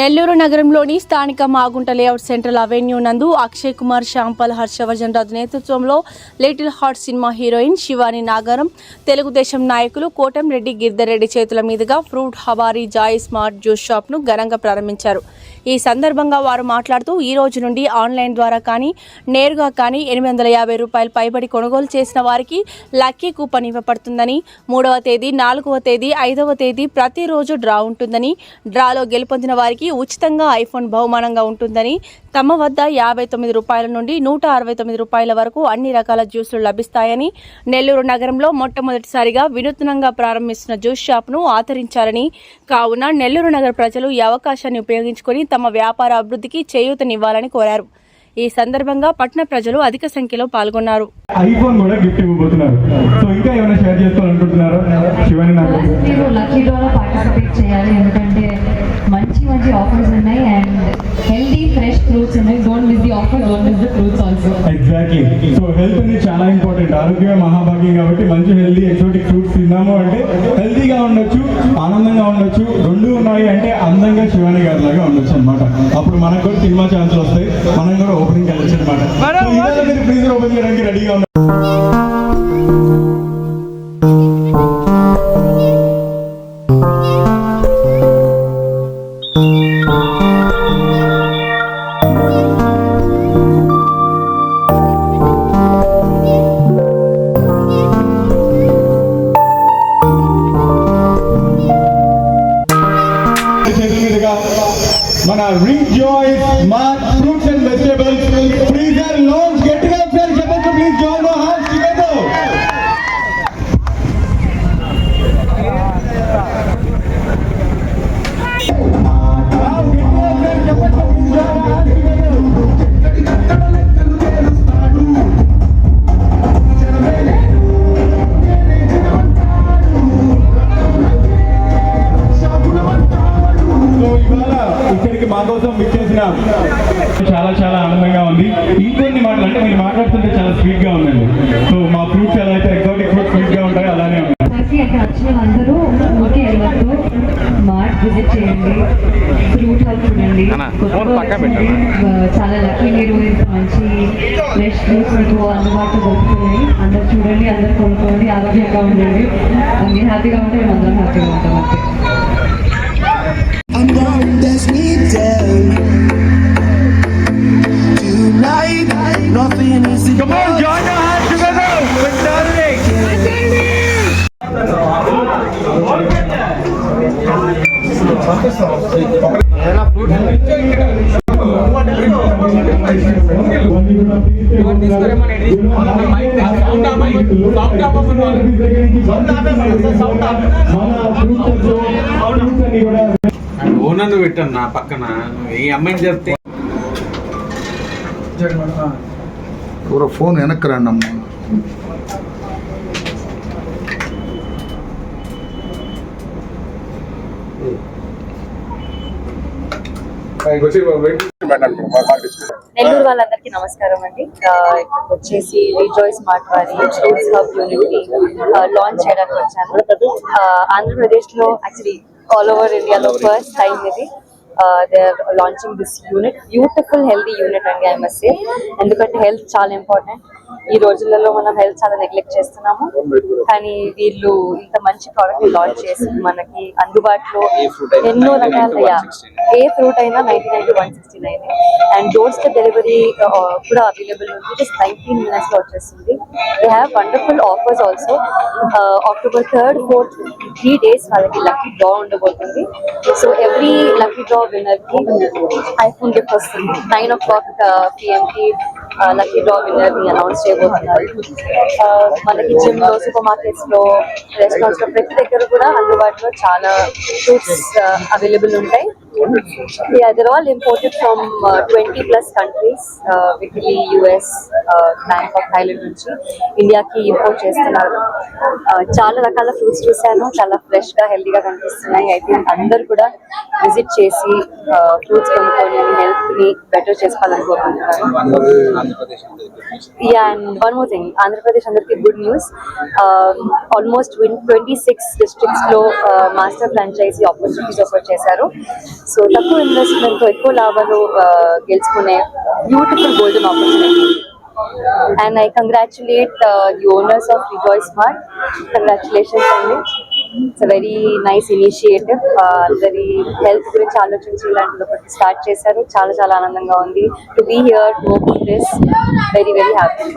నెల్లూరు నగరంలోని స్థానిక Magunta layout central avenue నందు అక్షయ్ కుమార్ శ్యాంపల్ హర్షవర్ధన్ రాజు నేతృత్వంలో little heart cinema heroine Shivani Nagaram Telugu Desam నాయకులు కోటంరెడ్డి గిరిధరెడ్డి చేతుల మీదుగా ఫ్రూట్ హవారీ జాయ్ స్మార్ట్ జ్యూస్ షాప్ను ఘనంగా ప్రారంభించారు. ఈ సందర్భంగా వారు మాట్లాడుతూ ఈ రోజు నుండి ఆన్లైన్ ద్వారా కానీ నేరుగా కానీ ఎనిమిది వందల యాభై రూపాయలు పైబడి కొనుగోలు చేసిన వారికి లక్కీ కూపన్ ఇవ్వబడుతుందని మూడవ తేదీ నాలుగవ తేదీ ఐదవ తేదీ ప్రతిరోజు డ్రా ఉంటుందని డ్రాలో గెలుపొందిన వారికి ఉచితంగా ఐఫోన్ బహుమానంగా ఉంటుందని తమ వద్ద యాభై తొమ్మిది రూపాయల నుండి నూట అరవై తొమ్మిది రూపాయల వరకు అన్ని రకాల జ్యూసులు లభిస్తాయని నెల్లూరు నగరంలో మొట్టమొదటిసారిగా వినూత్నంగా ప్రారంభిస్తున్న జ్యూస్ షాప్ను ఆదరించాలని కావున నెల్లూరు నగర ప్రజలు ఈ అవకాశాన్ని ఉపయోగించుకొని తమ వ్యాపార అభివృద్ధికి చేయూతనివ్వాలని కోరారు. ఈ సందర్భంగా పట్టణ ప్రజలు అధిక సంఖ్యలో పాల్గొన్నారు. ఐఫోన్ కూడా గిఫ్ట్ ఇవ్వబోతున్నారు. సో ఇంకా ఏమైనా షేర్ చేసుకోవాలనుకుంటున్నారా? శివాని నాకు. మీరు లక్కీ డ్రాలో పార్టిసిపేట్ చేయాలి. ఎందుకంటే మంచి మంచి ఆఫర్స్ ఉన్నాయి అండ్ హెల్దీ ఫ్రెష్ ఫ్రూట్స్ ఉన్నాయి. Don't miss the offer don't miss the fruits also exactly so health అనేది చాలా ఇంపార్టెంట్ ఆరోగ్యమే మహాభాగ్యం కాబట్టి మంచి హెల్దీ ఎక్సోటిక్ ఫ్రూట్స్ తిన్నాము అంటే హెల్తీగా ఉండొచ్చు ఆనందంగా ఉండొచ్చు. రెండు ఉన్నాయి అంటే అందంగా శివాని గారి లాగా ఉండొచ్చు అనమాట అప్పుడు మనకు కూడా సినిమా ఛాన్సులు వస్తాయి. మనం కూడా ఓపెనింగ్ వెళ్ళొచ్చు అనమాట మీరు ఫ్రీజర్ ఓపెన్ చేయడానికి మన ring joy smart fruits and vegetables freezer launch గట్టిగా ఒకసారి చెప్పచ్చు ప్లీజ్ జాయిన్ ద హార్ట్స్ చాలా ఆనందంగా ఉంది. ఇంకొన్ని మాటలు అంటే మీరు మాట్లాడుతుంటే చాలా స్వీట్గా ఉందండి. సో మా ఫ్రూట్స్ ఎలా అయితే ఎగ్జాటిక్ ఫ్రూట్స్ స్వీట్గా ఉంటాయో అలానే ఉన్నాయి. మనకి అక్కడ వచ్చిన వాళ్ళందరూ ఊరికే వెళ్ళొద్దు. మార్ట్ విజిట్ చేయండి. ఫ్రూట్ హౌస్ చూడండి. చాలా లక్కీ మీరు ఇంత మంచి ఫ్రెష్ ఫ్రూట్స్ మీకు అందుబాటులో దొరుకుతున్నాయి. అందరు చూడండి అందరు కొనుక్కోండి ఆరోగ్యంగా ఉండండి. మీరు హ్యాపీగా ఉంటే మేము అందరం హ్యాపీగా ఉంటాం అంతే. Come on, join your hands together with Darling. Owner పెట్టాను నా పక్కన ఈ అమ్మాయిని చెప్తే ఫోన్ వెనక్కి రండి అమ్మ. నెల్లూరు వాళ్ళందరికీ నమస్కారం అండి. ఇక్కడికి వచ్చేసి రిజాయ్ స్మార్ట్ వారి హబ్ లాంచ్ చేయడానికి వచ్చాను. ఆ, ఆంధ్రప్రదేశ్లో యాక్చువల్లీ ఆల్ ఓవర్ ఇండియాలో ఫస్ట్ టైం ఇది. They launching this unit beautiful healthy unit అండి ఐ మస్ ఎందుకంటే హెల్త్ చాలా ఇంపార్టెంట్ ఈ రోజులలో మనం హెల్త్ చాలా నెగ్లెక్ట్ చేస్తున్నాము. కానీ వీళ్ళు ఇంత మంచి ప్రోడక్ట్ లాంచ్ చేసి మనకి అందుబాటులో ఎన్నో రకాల ఏ ఫ్రూట్ అయినా ninety nine one sixty nine and door step delivery కూడా అవైలబుల్ ఉంది. జస్ట్ నైన్టీన్ మినిట్స్లో వచ్చేస్తుంది. They have wonderful offers also October third fourth three days వాళ్ళకి లక్కీ డ్రా ఉండబోతుంది. సో ఎవ్రీ లక్కీ డ్రా విన్నర్కి ఐఫోన్ గిఫ్ట్ వస్తుంది nine o'clock PM కి lucky draw విన్నర్ని అనౌన్స్ చేయబోతున్నారు. మనకి జిమ్లో సూపర్ మార్కెట్స్లో రెస్టారెంట్స్లో ప్రతి దగ్గర కూడా అందుబాటులో చాలా ఫ్రూట్స్ అవైలబుల్ ఉంటాయి. Yeah, they're all imported from uh, 20 plus countries, uh, Italy, US, uh, Bangkok, Thailand నుంచి. ఇండియాకి ఇంపోర్ట్ చేస్తున్నారు. Uh, చాలా రకాల ఫ్రూట్స్ చూశాను. చాలా ఫ్రెష్గా హెల్దీగా కనిపిస్తున్నాయి. ఐ థింక్ అందరు కూడా విజిట్ చేసి uh, ఫ్రూట్స్ కొనుక్కొని హెల్త్ని better చేసుకోవాలనుకుంటున్నారు. Andhra Pradesh yeah and one more thing Andhra Pradesh అందరికి good news almost twenty six డిస్ట్రిక్ట్స్లో master franchisee opportunities offer చేశారు. సో తక్కువ ఇన్వెస్ట్మెంట్ ఎక్కువ లాభాలు గెలుచుకునే beautiful golden opportunity and I congratulate the owners of Rejoy smart congratulations అండి it's very nice initiative అందరి health గురించి ఆలోచించి ఇలాంటిది ఒకటి స్టార్ట్ చేశారు. చాలా చాలా ఆనందంగా ఉంది. To be here to this very very happy